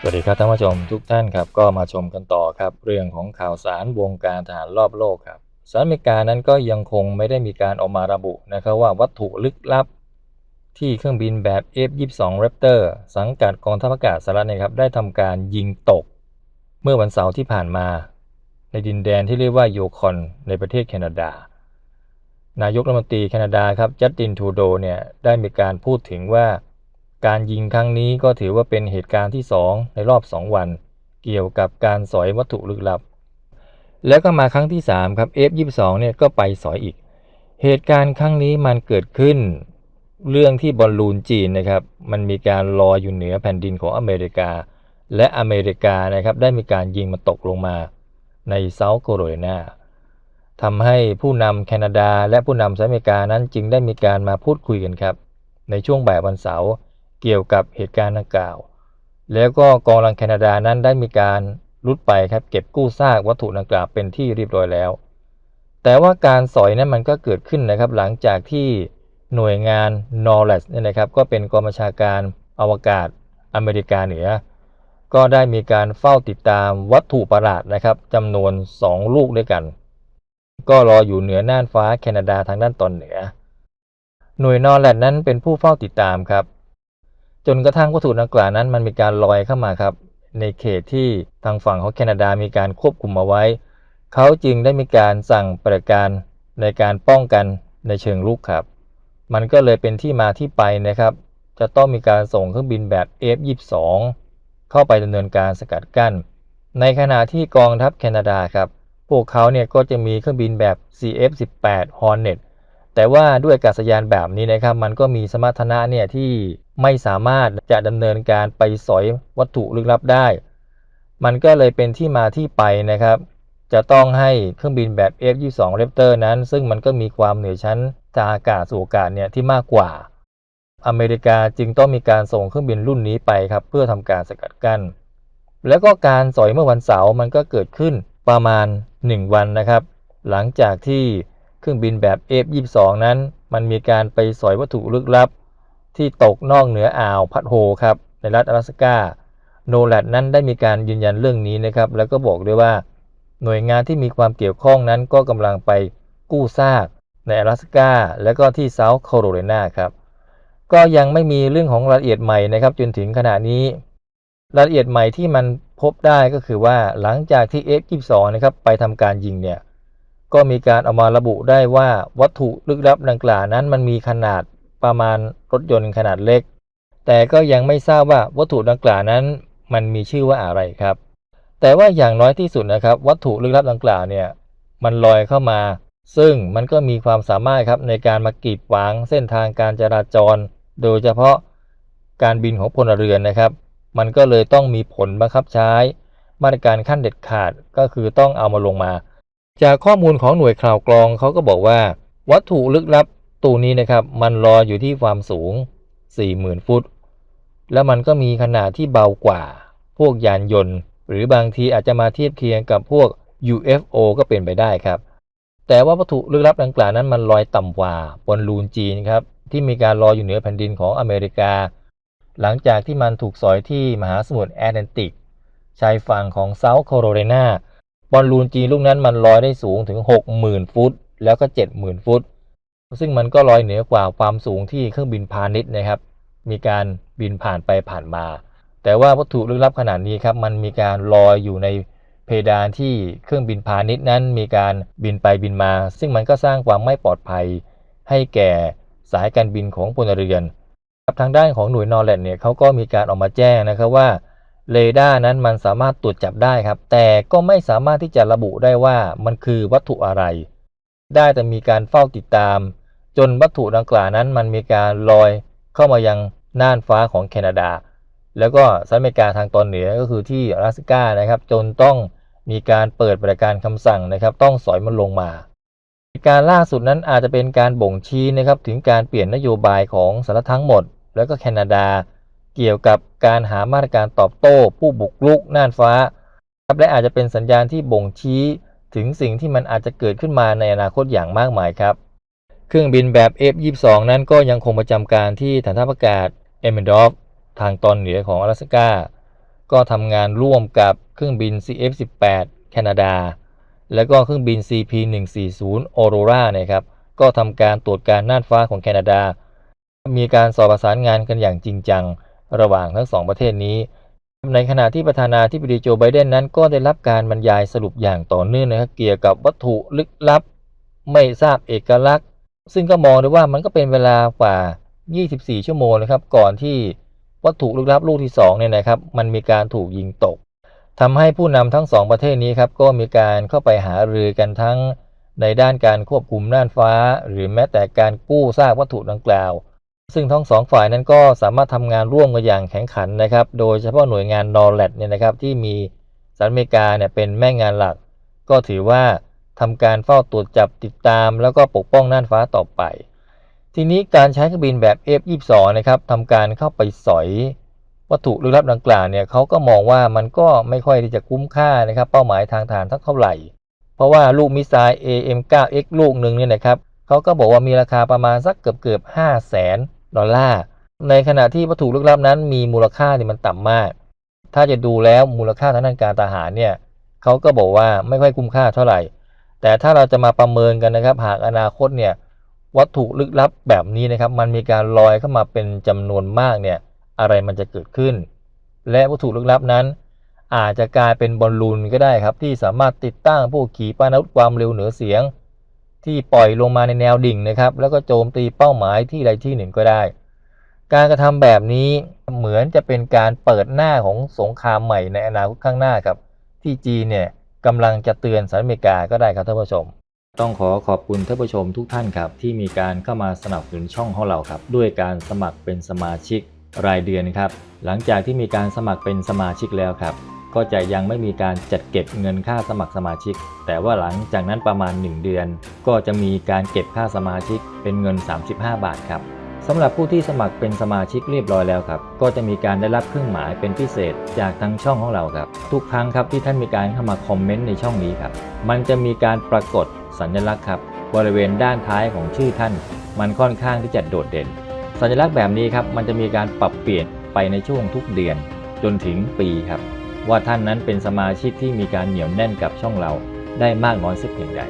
สวัสดีครับท่านผู้ชมทุกท่านครับก็มาชมกันต่อครับ เรื่องของข่าวสารวงการทหารรอบโลกครับสหรัฐอเมริกานั้นก็ยังคงไม่ได้มีการออกมาระบุนะครับว่าวัตถุลึกลับ ที่เครื่องบินแบบ F-22 Raptor สังกัดกองทัพอากาศสหรัฐนะครับได้ทำการยิงตก เมื่อวันเสาร์ที่ผ่านมา ในดินแดนที่เรียกว่าโยคอนในประเทศแคนาดา นายกรัฐมนตรีแคนาดาครับจัสตินทูโดเนี่ยได้มีการพูดถึงว่า การยิงครั้งนี้ก็ถือว่าเป็นเหตุการณ์ที่ 2 ในรอบ 2 วัน เกี่ยวกับการสอยวัตถุลึกลับ แล้วก็มาครั้งที่ 3 ครับ F22 เนี่ยก็ไปสอยอีก เหตุการณ์ครั้งนี้มันเกิดขึ้น เรื่องที่บอลลูนจีนนะครับ มันมีการลอยอยู่เหนือแผ่นดินของอเมริกา และอเมริกานะครับได้มีการยิงมันตกลงมาในเซาท์แคโรไลนาทำให้ผู้นำแคนาดาและผู้นำสหรัฐอเมริกานั้นจึงได้มีการมาพูดคุยกันครับ ในช่วงบ่ายวันเสาร์ เกี่ยวกับเหตุการณ์ดังกล่าว แล้วก็กองรังแคนาดานั้นได้มีการรุดไปครับเก็บกู้ซากวัตถุดังกล่าวเป็นที่เรียบร้อยแล้ว แต่ว่าการสอยนั้นมันก็เกิดขึ้นนะครับหลังจากที่หน่วยงาน n o r a d เนี่ยนะครับก็เป็นกองบัญชาการอวกาศอเมริกาเหนือ ก็ได้มีการเฝ้าติดตามวัตถุประหลาดนะครับจำนวน 2 ลูกด้วยกัน ก็รออยู่เหนือน่านฟ้าแคนาดาทางด้านตอนเหนือ หน่วยนอร์แลดนั้นเป็นผู้เฝ้าติดตามครับ จนกระทั่งวัตถุดังกล่าวนั้นมันมีการลอยเข้ามาครับ ในเขตที่ทางฝั่งของแคนาดามีการควบคุมเอาไว้ เขาจึงได้มีการสั่งประติการในการป้องกันในเชิงลุกครับ มันก็เลยเป็นที่มาที่ไปนะครับ จะต้องมีการส่งเครื่องบินแบบ F22 เข้าไปดำเนินการสกัดกั้น ในขณะที่กองทัพแคนาดาครับ พวกเขาเนี่ยก็จะมีเครื่องบินแบบ CF-18 Hornet แต่ว่าด้วยอากาศยานแบบนี้นะครับ มันก็มีสมรรถนะเนี่ยที่ไม่สามารถจะดำเนินการไปสอยวัตถุลึกลับได้ มันก็เลยเป็นที่มาที่ไปนะครับ จะต้องให้เครื่องบินแบบ F22 Raptor นั้น ซึ่งมันก็มีความเหนือชั้นทางอากาศสู่อากาศเนี่ยที่มากกว่า อเมริกาจึงต้องมีการส่งเครื่องบินรุ่นนี้ไปครับ เพื่อทำการสกัดกั้นแล้วก็การสอยเมื่อวันเสาร์มันก็เกิดขึ้นประมาณ 1 วันนะครับ หลังจากที่ รื่องบินแบบ F22 นั้น มันมีการไปสอยวัตถุลึกลับ ที่ตกนอกเหนืออ่าวพัดโฮครับ ในรัฐ阿拉斯กาโนแลดนั้นได้มีการยืนยันเรื่องนี้นะครับ แล้วก็บอกด้วยว่า หน่วยงานที่มีความเกี่ยวข้องนั้นก็กำลังไปกู้ซากใน阿拉斯กาและก็ที่เซาท์แคโรไลนาครับ ก็ยังไม่มีเรื่องของรายละเอียดใหม่นะครับ จนถึงขณะนี้ รายละเอียดใหม่ที่มันพบได้ก็คือว่าหลังจากที่ F22 นะครับไปทำการยิงเนี่ย ก็มีการเอามาระบุได้ว่าวัตถุลึกลับดังกล่าวนั้นมันมีขนาดประมาณรถยนต์ขนาดเล็ก แต่ก็ยังไม่ทราบว่าวัตถุดังกล่าวนั้น มันมีชื่อว่าอะไรครับ แต่ว่าอย่างน้อยที่สุดนะครับ วัตถุลึกลับดังกล่าวเนี่ยมันลอยเข้ามา ซึ่งมันก็มีความสามารถครับในการมากีดขวางเส้นทางการจราจร โดยเฉพาะการบินของพลเรือนนะครับ มันก็เลยต้องมีผลบังคับใช้ มาตรการขั้นเด็ดขาดก็คือต้องเอามาลงมา จากข้อมูลของหน่วยข่าวกรองเขาก็บอกว่า วัตถุลึกลับตัวนี้นะครับ มันลอยอยู่ที่ความสูง 40,000 ฟุต แล้วมันก็มีขนาดที่เบากว่า พวกยานยนต์ หรือบางทีอาจจะมาเทียบเคียงกับพวก UFO ก็เป็นไปได้ครับ แต่ว่าวัตถุลึกลับดังกล่าวนั้นมันลอยต่ำกว่าบนลูนจีนครับที่มีการลอยอยู่เหนือแผ่นดินของอเมริกา หลังจากที่มันถูกสอยที่มหาสมุทรแอตแลนติกชายฝั่งของเซาท์แคโรไลนา บอลลูนจีนลูกนั้นมันลอยได้สูงถึง 60,000 ฟุต แล้วก็ 70,000 ฟุต ซึ่งมันก็ลอยเหนือกว่าความสูงที่เครื่องบินพาณิชย์นะครับ มีการบินผ่านไปผ่านมา แต่ว่าวัตถุลึกลับขนาดนี้ครับมันมีการลอยอยู่ในเพดานที่เครื่องบินพาณิชย์นั้นมีการบินไปบินมา ซึ่งมันก็สร้างความไม่ปลอดภัย ให้แก่สายการบินของพลเรือนทางด้านของหน่วยนอร์แลนด์เนี่ยเขาก็มีการออกมาแจ้งนะครับว่า เรดาร์นั้นมันสามารถตรวจจับได้ครับ แต่ก็ไม่สามารถที่จะระบุได้ว่ามันคือวัตถุอะไร ได้แต่มีการเฝ้าติดตาม จนวัตถุดังกล่าวนั้นมันมีการลอยเข้ามายังน่านฟ้าของแคนาดา แล้วก็สหรัฐอเมริกาทางตอนเหนือก็คือที่อลาสก้านะครับ จนต้องมีการเปิดประการคำสั่งนะครับ ต้องสอยมันลงมา การล่าสุดนั้นอาจจะเป็นการบ่งชี้นะครับถึงการเปลี่ยนนโยบายของสหรัฐทั้งหมด แล้วก็แคนาดา เกี่ยวกับการหามาตรการตอบโต้ผู้บุกรุกน่านฟ้าครับและอาจจะเป็นสัญญาณที่บ่งชี้ถึงสิ่งที่มันอาจจะเกิดขึ้นมาในอนาคตอย่างมากมายครับ เครื่องบินแบบ F-22 นั้นก็ยังคงประจำการที่ฐานทัพอากาศเอเมนดอฟทางตอนเหนือของอลาสกาก็ทำงานร่วมกับเครื่องบิน CF-18 แคนาดา และก็เครื่องบิน CP-140 o r o r a นะครับ ก็ทำการตรวจการน่านฟ้าของแคนาดา มีการสอบประสานงานกันอย่างจริงจัง ระหว่างทั้งสองประเทศนี้ ในขณะที่ประธานาธิบดีโจไบเดนนั้นก็ได้รับการบรรยายสรุปอย่างต่อเนื่องนะครับเกี่ยวกับวัตถุลึกลับ ไม่ทราบเอกลักษณ์ ซึ่งก็มองได้ว่ามันก็เป็นเวลากว่า 24 ชั่วโมงนะครับ ก่อนที่วัตถุลึกลับลูกที่2เนี่ยนะครับ มันมีการถูกยิงตกทำให้ผู้นำทั้งสองประเทศนี้ครับก็มีการเข้าไปหารือกันทั้งในด้านการควบคุมน่านฟ้า หรือแม้แต่การกู้ซากวัตถุดังกล่าว ซึ่งทั้งสองฝ่ายนั้นก็สามารถทำงานร่วมกันอย่างแข็งขันนะครับ โดยเฉพาะหน่วยงานนอร์แลดเนี่ยนะครับที่มีสหรัฐอเมริกาเนี่ยเป็นแม่งานหลัก ก็ถือว่าทำการเฝ้าตรวจจับติดตาม แล้วก็ปกป้องน่านฟ้าต่อไป ทีนี้การใช้เครื่องบินแบบ F22 นะครับทำการเข้าไปสอยวัตถุลึกลับดังกล่าวเนี่ยเขาก็มองว่ามันก็ไม่ค่อยที่จะคุ้มค่านะครับเป้าหมายทางฐานสักเท่าไหร่ เพราะว่าลูกมิสไซล์ AM9X ลูกหนึ่งเนี่ยนะครับเขาก็บอกว่ามีราคาประมาณสักเกือบเกือบ5แสน ดอลลาร์ในขณะที่วัตถุลึกลับนั้นมีมูลค่าที่มันต่ำมาก ถ้าจะดูแล้วมูลค่าทางด้านการทหารเนี่ยเขาก็บอกว่าไม่ค่อยคุ้มค่าเท่าไหร่ แต่ถ้าเราจะมาประเมินกันนะครับ หากอนาคตเนี่ยวัตถุลึกลับแบบนี้นะครับ มันมีการลอยเข้ามาเป็นจำนวนมากเนี่ยอะไรมันจะเกิดขึ้น และวัตถุลึกลับนั้น อาจจะกลายเป็นบอลลูนก็ได้ครับที่สามารถติดตั้งพวกขีปนาวุธความเร็วเหนือเสียง ที่ปล่อยลงมาในแนวดิ่งนะครับ แล้วก็โจมตีเป้าหมายที่ใดที่หนึ่งก็ได้ การกระทำแบบนี้เหมือนจะเป็นการเปิดหน้าของสงครามใหม่ในอนาคตข้างหน้าครับ ที่จีนเนี่ยกำลังจะเตือนสหรัฐอเมริกาก็ได้ครับท่านผู้ชม ต้องขอขอบคุณท่านผู้ชมทุกท่านครับ ที่มีการเข้ามาสนับสนุนช่องของเราครับ ด้วยการสมัครเป็นสมาชิกรายเดือนครับ หลังจากที่มีการสมัครเป็นสมาชิกแล้วครับ ก็จะยังไม่มีการจัดเก็บเงินค่าสมัครสมาชิก แต่ว่าหลังจากนั้นประมาณ 1 เดือน ก็จะมีการเก็บค่าสมาชิกเป็นเงิน 35 บาทครับสำหรับผู้ที่สมัครเป็นสมาชิกเรียบร้อยแล้วครับ ก็จะมีการได้รับเครื่องหมายเป็นพิเศษจากทางช่องของเราครับ ทุกครั้งครับที่ท่านมีการเข้ามาคอมเมนต์ในช่องนี้ครับ มันจะมีการปรากฏสัญลักษณ์ครับ บริเวณด้านท้ายของชื่อท่าน มันค่อนข้างที่จะโดดเด่น สัญลักษณ์แบบนี้ครับ มันจะมีการปรับเปลี่ยนไปในช่วงทุกเดือน จนถึงปีครับ ว่าท่านนั้นเป็นสมาชิกที่มีการเหนียวแน่นกับช่องเราได้มากน้อยสักเพียงใด